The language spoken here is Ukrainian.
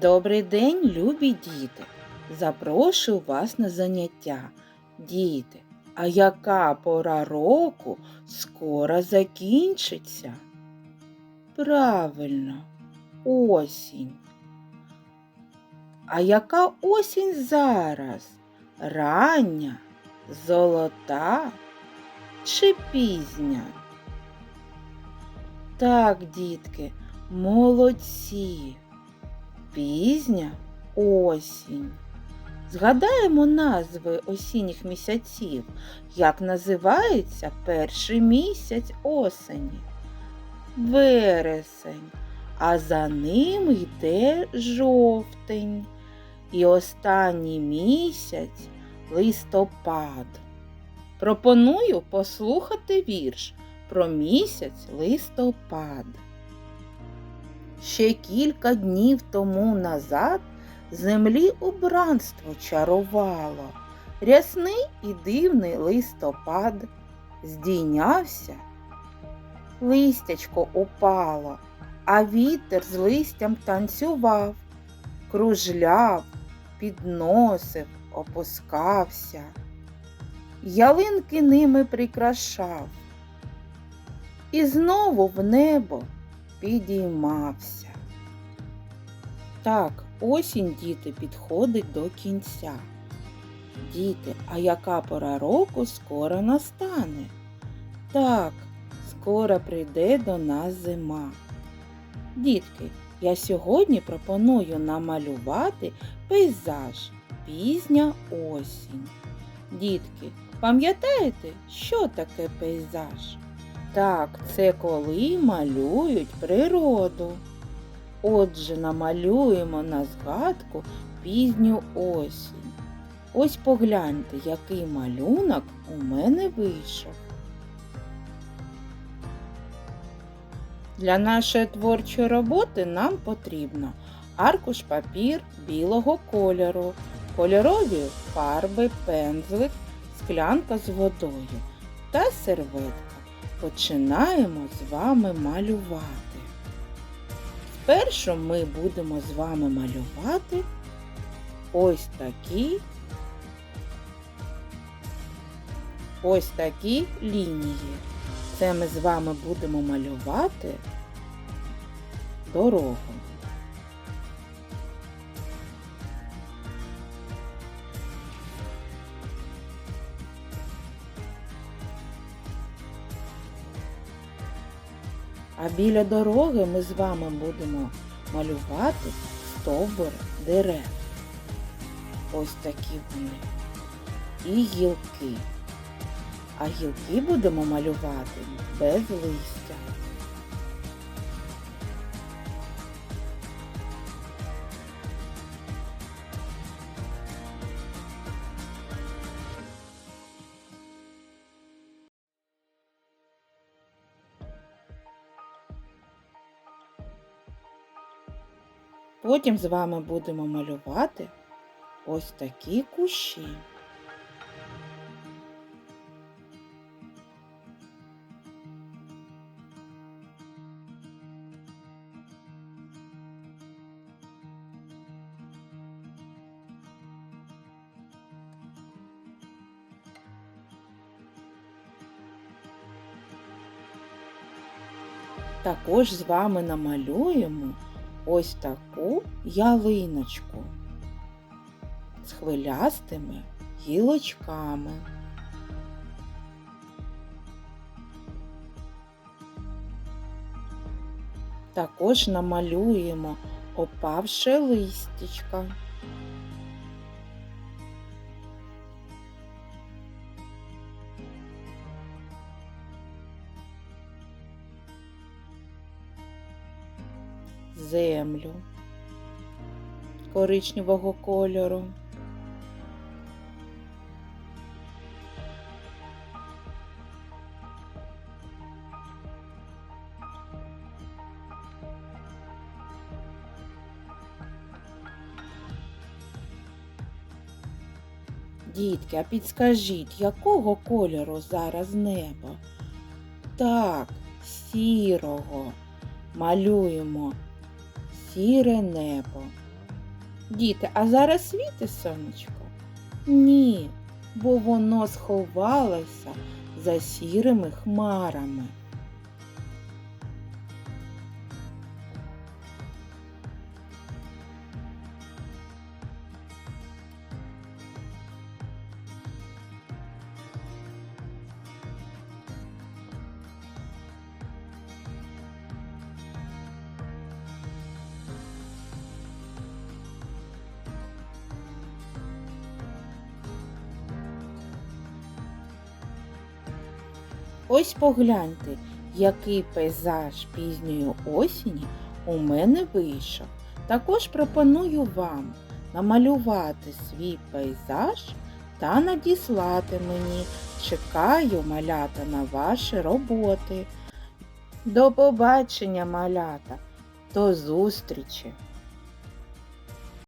Добрий день, любі діти! Запрошую вас на заняття. Діти, а яка пора року скоро закінчиться? Правильно, осінь. А яка осінь зараз? Рання, золота чи пізня? Так, дітки, молодці. Пізня осінь. Згадаємо назви осінніх місяців, як називається перший місяць осені. Вересень, а за ним йде жовтень. І останній місяць листопад. Пропоную послухати вірш про місяць листопад. Ще кілька днів тому назад землі убранство чарувало. Рясний і дивний листопад здійнявся, листячко упало, а вітер з листям танцював, кружляв, підносив, опускався, ялинки ними прикрашав. І знову в небо підіймався. Так, осінь, діти, підходить до кінця. Діти, а яка пора року скоро настане? Так, скоро прийде до нас зима. Дітки, я сьогодні пропоную намалювати пейзаж пізня осінь. Дітки, пам'ятаєте, що таке пейзаж? Так, це коли малюють природу. Отже, намалюємо на згадку пізню осінь. Ось погляньте, який малюнок у мене вийшов. Для нашої творчої роботи нам потрібно аркуш папір білого кольору, кольорові фарби, пензлик, склянка з водою та серветка починаємо з вами малювати. Спершу ми будемо з вами малювати ось такі ось такі лінії. Це ми з вами будемо малювати дорогу. А біля дороги ми з вами будемо малювати стовбур дерев. Ось такі вони. І гілки. А гілки будемо малювати без листя. Потім з вами будемо малювати ось такі кущі. Також з вами намалюємо ось таку ялиночку з хвилястими гілочками. Також намалюємо опавше листячка. Землю коричневого кольору. Дітки, а підскажіть, якого кольору зараз небо? Так, сірого. Малюємо сіре небо. Діти, а зараз світи сонечко? Ні, бо воно сховалося за сірими хмарами. Ось погляньте, який пейзаж пізньої осені у мене вийшов. Також пропоную вам намалювати свій пейзаж та надіслати мені. Чекаю малята на ваші роботи. До побачення, малята, до зустрічі!